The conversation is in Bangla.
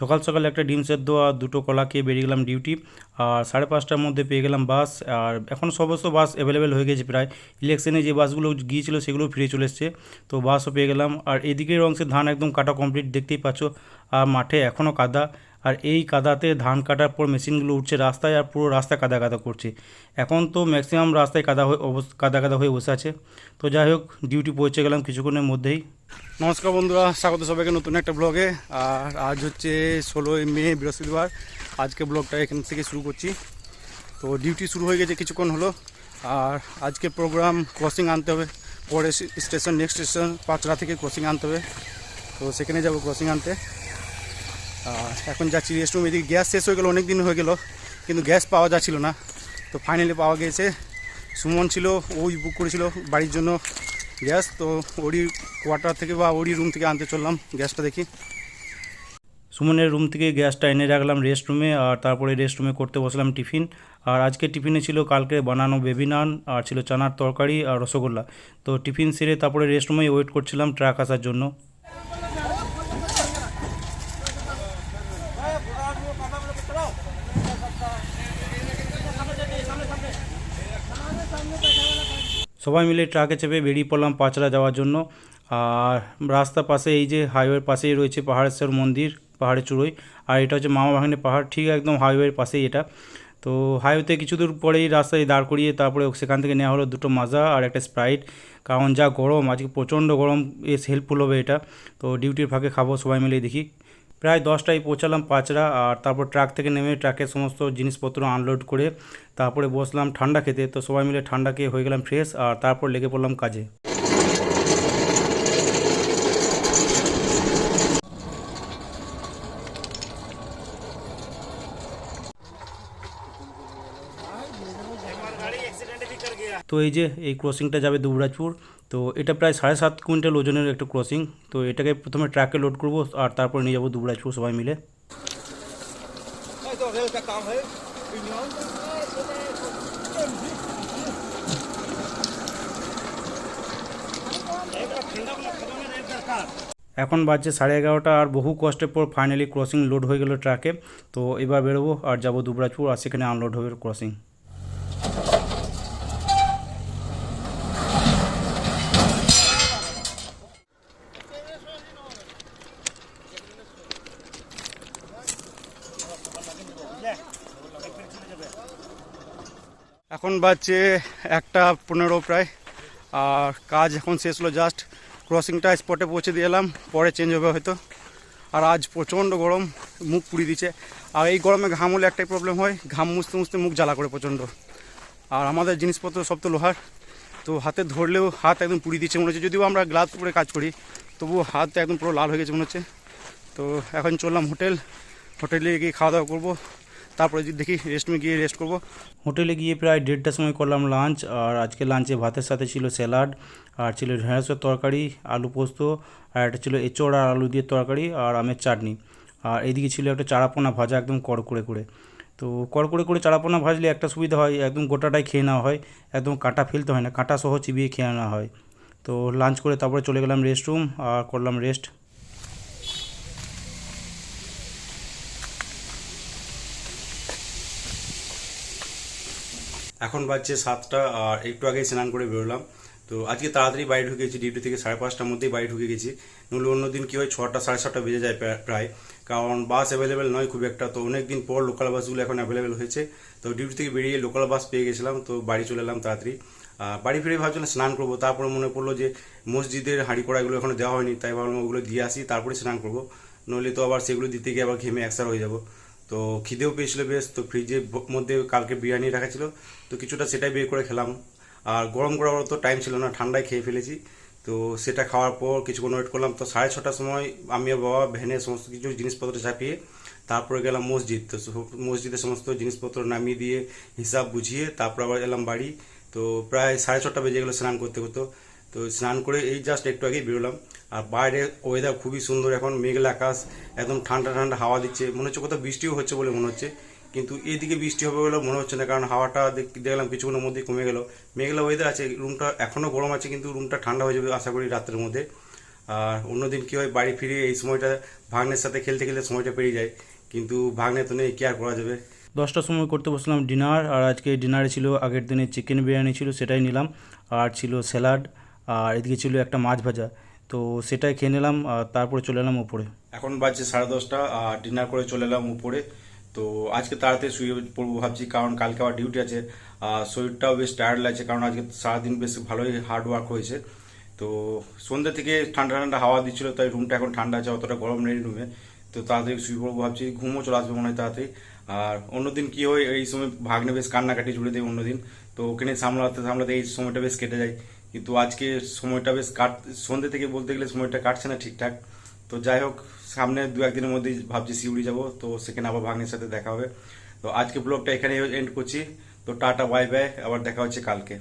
সকাল সকাল একটা ডিম সেদ্ধ আর দুটো কলা খেয়ে বেরিয়ে গেলাম ডিউটি আর সাড়ে পাঁচটার মধ্যে পেয়ে গেলাম বাস আর এখন সমস্ত বাস অ্যাভেলেবেল হয়ে গেছে প্রায়। ইলেকশনে যে বাসগুলো গিয়েছিল সেগুলো ফিরে চলে এসছে। তো বাসও পেয়ে গেলাম, আর এদিকের অংশে ধান একদম কাটা কমপ্লিট দেখতেই পাচ্ছ, আর মাঠে এখনও কাদা। আর এই কাদাতে ধান কাটার পর মেশিনগুলো উঠছে রাস্তায় আর পুরো রাস্তা কাদা কাদা করছে। এখন তো ম্যাক্সিমাম রাস্তায় কাদা হয়ে কাদা কাদা হয়ে বসে আছে। তো যাই হোক ডিউটি পৌঁছে গেলাম কিছুক্ষণের মধ্যেই। নমস্কার বন্ধুরা, স্বাগত সবাইকে নতুন একটা ব্লগে আর আজ হচ্ছে ষোলোই মে, বৃহস্পতিবার। আজকে ব্লগটা এখান থেকে শুরু করছি। তো ডিউটি শুরু হয়ে গেছে কিছুক্ষণ হলো। আর আজকে প্রোগ্রাম ক্রসিং আনতে হবে। পরে স্টেশন নেক্সট স্টেশন পাঁচরা থেকে ক্রসিং আনতে হবে। তো সেখানে যাব ক্রসিং আনতে। এখন যাচ্ছি রেস্ট রুম এদিকে গ্যাস শেষ হয়ে গেলো অনেক দিন হয়ে গেলো, কিন্তু গ্যাস পাওয়া যাচ্ছিল না। তো ফাইনালি পাওয়া গেছে। সুমন ছিল, ওই বুক করেছিল বাড়ির জন্য গ্যাস। তো ওরই কোয়ার্টার থেকে বা ওরই রুম থেকে আনতে চললাম গ্যাসটা দেখি। সুমনের রুম থেকে গ্যাসটা এনে রাখলাম রেস্ট রুমে আর তারপরে রেস্ট রুমে করতে বসলাম টিফিন। আর আজকে টিফিনে ছিল কালকে বানানো বেবি নান আর ছিল চানার তরকারি আর রসগোল্লা। তো টিফিন সেরে তারপরে রেস্ট রুমেই ওয়েট করছিলাম ট্রাক আসার জন্য। সবাই মিলে ট্রাকে চেপে বেরিয়ে পড়লাম পাঁচড়া যাওয়ার জন্য। আর রাস্তার পাশে এই যে হাইওয়ের পাশেই রয়েছে পাহাড়েশ্বর মন্দির, পাহাড়ের চূড়োয়। আর এটা হচ্ছে মামা ভাগ্নে পাহাড়, ঠিক একদম হাইওয়ের পাশেই এটা। তো হাইওয়েতে কিছু দূর পরেই রাস্তায় দাঁড় করিয়ে তারপরে সেখান থেকে নেওয়া হলো দুটো মাজা আর একটা স্প্রাইট। কারণ যা গরম, আজকে প্রচণ্ড গরম এস হেল্পফুল হবে এটা। তো ডিউটির ফাঁকে খাব সবাই মিলে দেখি। প্রায় দশটায় পৌঁছালাম পাঁচড়া আর তারপর ট্রাক থেকে নেমে ট্রাকের সমস্ত জিনিসপত্র আনলোড করে তারপরে বসলাম ঠান্ডা খেতে। তো সবাই মিলে ঠান্ডা খেয়ে হয়ে গেলাম ফ্রেশ আর তারপর লেগে পড়লাম কাজে। তো এই যে, এই ক্রসিংটা যাবে দুবরাজপুর। তো এটা প্রায় সাড়ে সাত কুইন্টাল ওজনের একটা ক্রসিং তো এটাকে প্রথমে ট্রাকে লোড করব, আর তারপরে নিয়ে যাব দুবরাজপুর সবাই মিলে। এখন বাজছে সাড়ে এগারোটা, আর বহু কষ্টের পর ফাইনালি ক্রসিং লোড হয়ে গেল ট্রাকে তো এবার বেরোবো, আর যাব দুবরাজপুর আর সেখানে আনলোড হবে ক্রসিং এখন বাজছে একটা পনেরো প্রায়। আর কাজ এখন শেষ হলো জাস্ট ক্রসিংটা স্পটে পৌঁছে দিয়ে এলাম, পরে চেঞ্জ হবে হয়তো। আর আজ প্রচণ্ড গরম, মুখ পুড়িয়ে দিচ্ছে। আর এই গরমে ঘাম হলে একটাই প্রবলেম হয়, ঘাম মুছতে মুছতে মুখ জ্বালা করে প্রচণ্ড। আর আমাদের জিনিসপত্র সব তো লোহার, তো হাতে ধরলেও হাত একদম পুড়িয়ে দিচ্ছে মনে হচ্ছে। যদিও আমরা গ্লাভস পরে কাজ করি, তবুও হাত একদম পুরো লাল হয়ে গেছে মনে হচ্ছে। তো এখন চললাম হোটেল, হোটেলে গিয়ে খাওয়া দাওয়া করব। তারপরে দেখি রেস্টরুমে গিয়ে রেস্ট করব। হোটেলে গিয়ে প্রায় দেড়টার সময় করলাম লাঞ্চ আর আজকে লাঞ্চে ভাতের সাথে ছিল স্যালাড আর ছিল ঢেঁড়সের তরকারি, আলু পোস্ত আর একটা ছিল এঁচড় আর আলু দিয়ে তরকারি আর আমের চাটনি। আর এদিকে ছিল একটা চারাপোনা ভাজা একদম কড়কড়ে করে। করে তো কড়কড়ে করে চারাপোনা ভাজলে একটা সুবিধা হয়, একদম গোটাটাই খেয়ে নেওয়া হয়, একদম কাঁটা ফেলতে হয় না কাঁটা সহ চিবিয়ে খেয়ে নেওয়া হয়। তো লাঞ্চ করে তারপরে চলে গেলাম রেস্ট রুম আর করলাম রেস্ট এখন বাজছে সাতটা, আর একটু আগে স্নান করে বেরোলাম। তো আজকে তাড়াতাড়ি বাড়ি ঢুকে গেছি ডিউটি থেকে সাড়ে পাঁচটার মধ্যেই বাড়ি ঢুকে গেছি। নইলে অন্য দিন কী হয়, ছটা, সাড়ে সাতটা বেজে যায় প্রা- প্রায়। কারণ বাস অ্যাভেলেবেল নয় খুব একটা, তো অনেক দিন পর লোকাল বাসগুলো এখন অ্যাভেলেবেল হয়েছে। তো ডিউটি থেকে বেরিয়ে লোকাল বাস পেয়ে গেছিলাম, তো বাড়ি চলে এলাম তাড়াতাড়ি। বাড়ি ফিরে ভাবছিলাম স্নান করব, তারপরে মনে পড়ল যে মসজিদের হাঁড়ি কড়াইগুলো এখনও দেওয়া হয়নি, তাই ভাবলাম ওগুলো দিয়ে আসি, তারপরে স্নান করব। নইলে তো আবার সেগুলো দিতে গিয়ে আবার ঘেমে একসার হয়ে যাব। তো খিদেও পেয়েছিল বেশ, তো ফ্রিজের মধ্যে কালকে বিরিয়ানি রাখা ছিল, তো কিছুটা সেটাই বের করে খেলাম। আর গরম করার তো টাইম ছিল না, ঠান্ডায় খেয়ে ফেলেছি। তো সেটা খাওয়ার পর কিছুক্ষণ ওয়েট করলাম, তো সাড়ে ছটার সময় আমি বাবা, ভ্যানে সমস্ত কিছু জিনিসপত্র চাপিয়ে তারপরে গেলাম মসজিদ। তো মসজিদে সমস্ত জিনিসপত্র নামিয়ে দিয়ে হিসাব বুঝিয়ে তারপর আবার এলাম বাড়ি। তো প্রায় সাড়ে ছটা বেজে গেলো স্নান করতে করতে। তো স্নান করে এই জাস্ট একটু আগেই বেরোলাম। আর বাইরে ওয়েদার খুবই সুন্দর, এখন মেঘলা আকাশ, একদম ঠান্ডা ঠান্ডা হাওয়া দিচ্ছে। মনে হচ্ছে কোথাও বৃষ্টিও হচ্ছে বলে মনে হচ্ছে। কিন্তু এদিকে বৃষ্টি হবে বলে মনে হচ্ছে না, কারণ হাওয়াটা দেখ- দেখলাম কিছুক্ষণের মধ্যেই কমে গেল। মেঘলা ওয়েদার আছে রুমটা এখনও গরম আছে, কিন্তু রুমটা ঠান্ডা হয়ে যাবে আশা করি রাত্রের মধ্যে। আর অন্যদিন কী হয়, বাড়ি ফিরে এই সময়টা ভাগ্নের সাথে খেলতে খেলতে সময়টা পেরিয়ে যায়। কিন্তু ভাগ্নে তো নেই, কি আর করা যাবে? দশটার সময় করতে বসলাম ডিনার, আর আজকে ডিনারে ছিল আগের দিনে চিকেন বিরিয়ানি ছিল, সেটাই নিলাম। আর ছিল স্যালাড আর এদিকে ছিল একটা মাছ ভাজা। তো সেটাই খেয়ে নিলাম তারপরে চলে এলাম উপরে। এখন বাজছে সাড়ে দশটা, আর ডিনার করে চলে এলাম উপরে। তো আজকে তাড়াতাড়ি শুয়ে পড়ব ভাবছি, কারণ কালকে আবার ডিউটি আছে শরীরটাও বেশ টায়ার্ড লাগছে, কারণ আজকে সারাদিন বেশ ভালোই হার্ড ওয়ার্ক হয়েছে। তো সন্ধ্যে থেকে ঠান্ডা ঠান্ডা হাওয়া দিচ্ছিল, তাই রুমটা এখন ঠান্ডা আছে, অতটা গরম নেই রুমে তো তাড়াতাড়ি শুয়ে পড়ব ভাবছি, ঘুমও চলে আসবে মনে হয় তাড়াতাড়ি। আর অন্যদিন কি হয়, এই সময় ভাগ্নে বেশ কান্নাকাটি জুড়ে দেয় অন্যদিন। তো ওখানে সামলাতে সামলাতে এই সময়টা বেশ কেটে যায়। কিন্তু আজকে সময়টা বেশ কাট সন্ধ্যে থেকে বলতে গেলে সময়টা কাটছে না ঠিকঠাক। তো যাই হোক, সামনে দু, একদিনের মধ্যেই ভাবছি শিউড়ি যাব, তো সেখানে আবার ভাগ্নের সাথে দেখা হবে। তো আজকে ব্লগটা এখানে এন্ড করছি। তো টাটা বাই বাই আবার দেখা হচ্ছে কালকে।